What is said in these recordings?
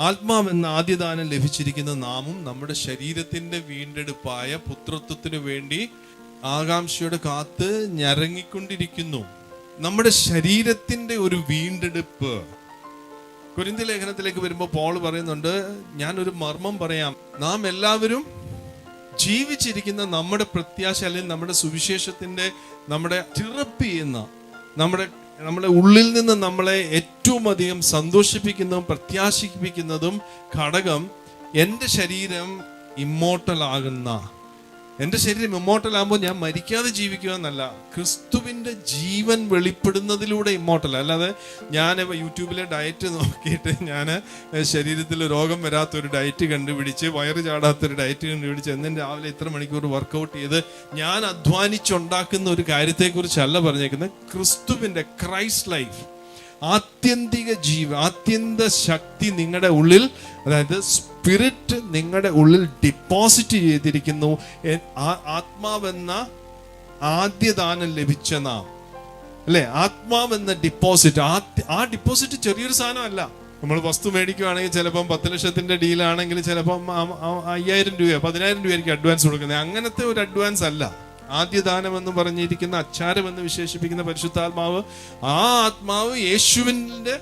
ആത്മാവെന്ന ആദ്യദാനം ലഭിച്ചിരിക്കുന്ന നാമും നമ്മുടെ ശരീരത്തിന്റെ വീണ്ടെടുപ്പായ പുത്രത്വത്തിനു വേണ്ടി ആകാംക്ഷയോടെ കാത്ത് ഞരങ്ങിക്കൊണ്ടിരിക്കുന്നു. നമ്മുടെ ശരീരത്തിന്റെ ഒരു വീണ്ടെടുപ്പ്. കുരിന്തി ലേഖനത്തിലേക്ക് വരുമ്പോൾ പോൾ പറയുന്നുണ്ട് ഞാൻ ഒരു മർമ്മം പറയാം. നാം എല്ലാവരും ജീവിച്ചിരിക്കുന്ന നമ്മുടെ പ്രത്യാശ അല്ലെങ്കിൽ നമ്മുടെ സുവിശേഷത്തിന്റെ നമ്മുടെ ചിറപ്പ് ചെയ്യുന്ന നമ്മുടെ നമ്മുടെ ഉള്ളിൽ നിന്ന് നമ്മളെ ഏറ്റവും അധികം സന്തോഷിപ്പിക്കുന്നതും പ്രത്യാശിപ്പിക്കുന്നതും ഘടകം എന്റെ ശരീരം ഇമ്മോർട്ടൽ ആകുന്ന. എന്റെ ശരീരം ഇമ്മോർട്ടൽ ആകുമ്പോൾ ഞാൻ മരിക്കാതെ ജീവിക്കുക എന്നല്ല. ക്രിസ്തുവിന്റെ ജീവൻ വെളിപ്പെടുന്നതിലൂടെ ഇമ്മോട്ടൽ അല്ലാതെ ഞാൻ യൂട്യൂബിലെ ഡയറ്റ് നോക്കിയിട്ട് ഞാൻ ശരീരത്തിൽ രോഗം വരാത്തൊരു ഡയറ്റ് കണ്ടുപിടിച്ച് വയറ് ചാടാത്തൊരു ഡയറ്റ് കണ്ടുപിടിച്ച് എന്നും രാവിലെ ഇത്ര മണിക്കൂർ വർക്കൗട്ട് ചെയ്ത് ഞാൻ അധ്വാനിച്ചുണ്ടാക്കുന്ന ഒരു കാര്യത്തെക്കുറിച്ചല്ല പറഞ്ഞേക്കുന്നത്. ക്രിസ്തുവിന്റെ ക്രൈസ്റ്റ് ലൈഫ് ആത്യന്തിക ജീവ ആത്യന്ത ശക്തി നിങ്ങളുടെ ഉള്ളിൽ അതായത് സ്പിരിറ്റ് നിങ്ങളുടെ ഉള്ളിൽ ഡിപ്പോസിറ്റ് ചെയ്തിരിക്കുന്നു. ആത്മാവെന്ന ആദ്യദാനം ലഭിച്ച നാം. അല്ലെ? ആത്മാവെന്ന ഡിപ്പോസിറ്റ് ആ ഡിപ്പോസിറ്റ് ചെറിയൊരു സാധനമല്ല. നമ്മൾ വസ്തു മേടിക്കുകയാണെങ്കിൽ ചിലപ്പം പത്ത് ലക്ഷത്തിന്റെ ഡീലാണെങ്കിൽ ചിലപ്പം അയ്യായിരം രൂപയോ പതിനായിരം രൂപയായിരിക്കും അഡ്വാൻസ് കൊടുക്കുന്നത്. അങ്ങനത്തെ ഒരു അഡ്വാൻസ് അല്ല. ആദ്യദാനം എന്ന് പറഞ്ഞിരിക്കുന്ന അച്ചാരം എന്ന് വിശേഷിപ്പിക്കുന്ന പരിശുദ്ധാത്മാവ് ആ ആത്മാവ് യേശുവിന്റെ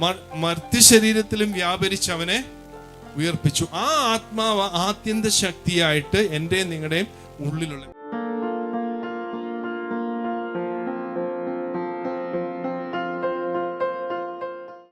മർ- മർത്യ ശരീരത്തിലും വ്യാപരിച്ച് അവനെ ഉയർപ്പിച്ചു. ആ ആത്മാവ് ആത്യന്ത ശക്തിയായിട്ട് എന്റെ നിങ്ങളുടെയും ഉള്ളിലുള്ള